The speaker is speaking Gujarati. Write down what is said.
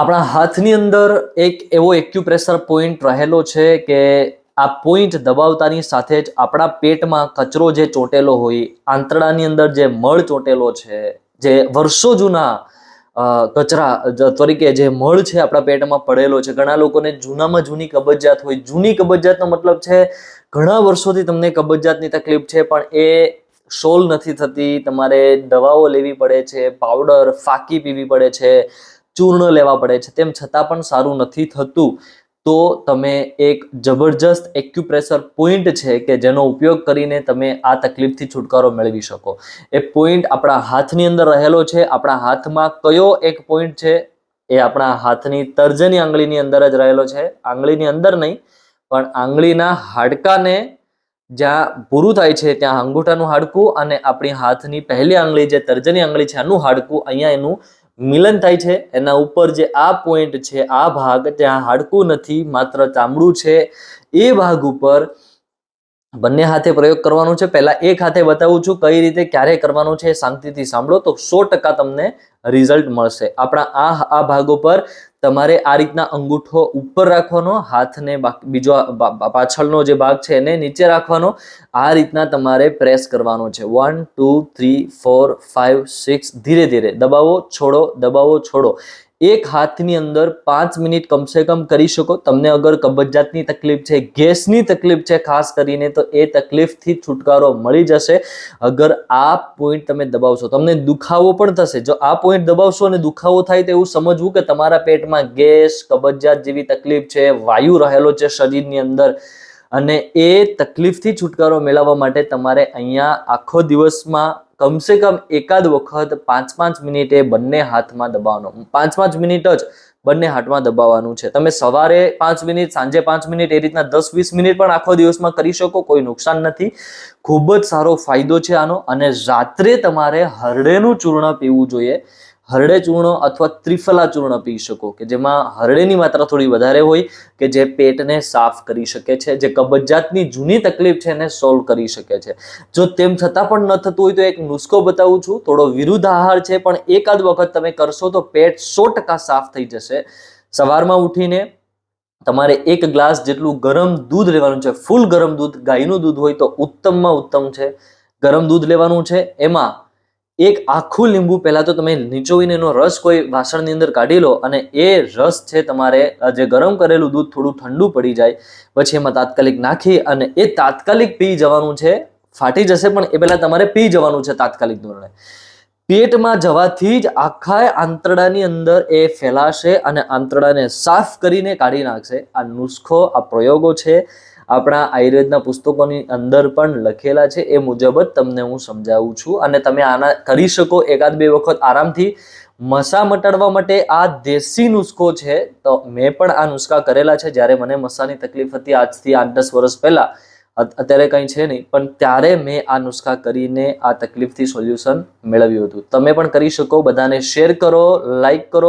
આપણા હાથની અંદર એક એવો એક્યુપ્રેશર પોઈન્ટ રહેલો છે કે આ પોઈન્ટ દબાવતાની સાથે જ આપણા પેટમાં કચરો જે ચોંટેલો હોય, આંતરડાની અંદર જે મળ ચોટેલો છે, જે વર્ષો જૂના કચરા તરીકે જે મળ છે આપણા પેટમાં પડેલો છે. ઘણા લોકોને જૂનામાં જૂની કબજિયાત હોય. જૂની કબજિયાતનો મતલબ છે, ઘણા વર્ષોથી તમને કબજિયાતની તકલીફ છે, પણ એ સોલ્વ નથી થતી. તમારે દવાઓ લેવી પડે છે, પાવડર, ફાકી પીવી પડે છે ચૂર્ણ લેવા પડે છે. તેમ છતાં પણ સારું નથી થતું. તો તમે એક જબરજસ્ત એક્યુપ્રેશર પોઈન્ટ છે કે જેનો ઉપયોગ કરીને તમે આ તકલીફથી છુટકારો મેળવી શકો. એ પોઈન્ટ આપણા હાથની અંદર રહેલો છે. આપણા હાથમાં કયો એક પોઈન્ટ છે એ આપણા હાથની તર્જની આંગળીની અંદર જ રહેલો છે. આંગળીની અંદર નહીં, પણ આંગળીના હાડકાને જ્યાં પૂરું થાય છે ત્યાં અંગૂઠાનું હાડકું અને આપણી હાથની પહેલી આંગળી જે તર્જની આંગળી છે, આનું હાડકું અહીંયા એનું મિલન થાય છે. એના ઉપર જે આ પોઈન્ટ છે, આ ભાગ, ત્યાં હાડકું નથી, માત્ર ચામડું છે. એ ભાગ ઉપર બંને હાથે પ્રયોગ કરવાનો છે. પહેલા એક હાથે બતાવું છું કઈ રીતે ક્યારે કરવાનો છે. શાંતિથી સાંભળો તો સો ટકા તમને રિઝલ્ટ મળશે. આપણા આ આ ભાગ ઉપર તમારે આ રીતના અંગૂઠો ઉપર રાખવાનો, હાથને બીજો પાછળનો જે ભાગ છે એને નીચે રાખવાનો. આ રીતના તમારે પ્રેસ કરવાનો છે. One, two, three, four five six, ધીરે ધીરે. દબાવો, છોડો દબાવો, છોડો. એક હાથની અંદર પાંચ મિનિટ કમસે કમ કરી શકો. તમને અગર કબજિયાતની તકલીફ છે, ગેસની તકલીફ છે, ખાસ કરીને, તો એ તકલીફથી છુટકારો મળી જશે. અગર આ પોઈન્ટ તમે દબાવશો તમને દુખાવો પણ થશે. જો આ પોઈન્ટ દબાવશો અને દુખાવો થાય તો એવું સમજવું કે તમારા પેટમાં ગેસ, કબજિયાત જેવી તકલીફ છે, વાયુ રહેલો છે શરીરની અંદર. અને એ તકલીફથી છુટકારો મેળવવા માટે તમારે અહીંયા આખો દિવસમાં કમસે કમ એકાદ વખત પાંચ પાંચ મિનિટે બંને હાથમાં દબાવવાનો. પાંચ પાંચ મિનિટ જ બંને હાથમાં દબાવવાનું છે. તમે સવારે પાંચ મિનિટ, સાંજે પાંચ મિનિટ, એ રીતના દસ વીસ મિનિટ પણ આખો દિવસમાં કરી શકો, કોઈ નુકસાન નથી. ખૂબ જ સારો ફાયદો છે આનો અને રાત્રે તમારે હરડેનું ચૂર્ણ પીવું જોઈએ. હરડે ચૂર્ણ અથવા ત્રિફલા ચૂર્ણ પી શકો કે જેમાં હરડેની માત્રા થોડી વધારે હોય કે જે પેટને સાફ કરી શકે છે, જે કબજિયાતની જૂની તકલીફ છે એને સોલ્વ કરી શકે છે. જો તેમ છતાં પણ ન થતું હોય તો એક નુસ્ખો બતાવું છું. થોડો વિરુદ્ધ આહાર છે, પણ એકાદ વખત તમે કરશો તો પેટ સો ટકા સાફ થઈ જશે. સવારમાં ઉઠીને તમારે એક ગ્લાસ જેટલું ગરમ દૂધ લેવાનું છે, ફૂલ ગરમ દૂધ, ગાયનું દૂધ હોય તો ઉત્તમમાં ઉત્તમ છે. ગરમ દૂધ લેવાનું છે, એમાં એક આખું લીંબુ પહેલાં તો તમે નીચોવીને એનો રસ કોઈ વાસણની અંદર કાઢી લો અને એ રસ છે તમારે જે ગરમ કરેલું દૂધ થોડું ઠંડુ પડી જાય, પછી એમાં તાત્કાલિક નાખી અને એ તાત્કાલિક પી જવાનું છે, ફાટી જશે પણ એ પહેલાં તમારે પી જવાનું છે તાત્કાલિક ધોરણે. પેટમાં જવાથી જ આખા આંતરડાની અંદર એ ફેલાશે અને આંતરડાને સાફ કરીને કાઢી નાખશે. આ નુસ્ખો, આ પ્રયોગો છે. આપણા આયુર્વેદના પુસ્તકોની અંદર પણ લખેલા છે, એ મુજબ જ તમને હું સમજાવું છું. અને તમે આના કરી શકો એકાદ બે વખત. આરામથી મસા મટાડવા માટે આ દેશી નુસ્ખો છે, તો મેં પણ આ નુસ્ખા કરેલા છે. જ્યારે મને મસાની તકલીફ હતી આજથી આઠ દસ વર્ષ પહેલાં અત્યારે કંઈ છે નહીં. પણ ત્યારે મેં આ નુસ્ખા કરીને આ તકલીફથી સોલ્યુશન મેળવ્યું હતું. તમે પણ કરી શકો, બધાને શેર કરો, લાઈક કરો.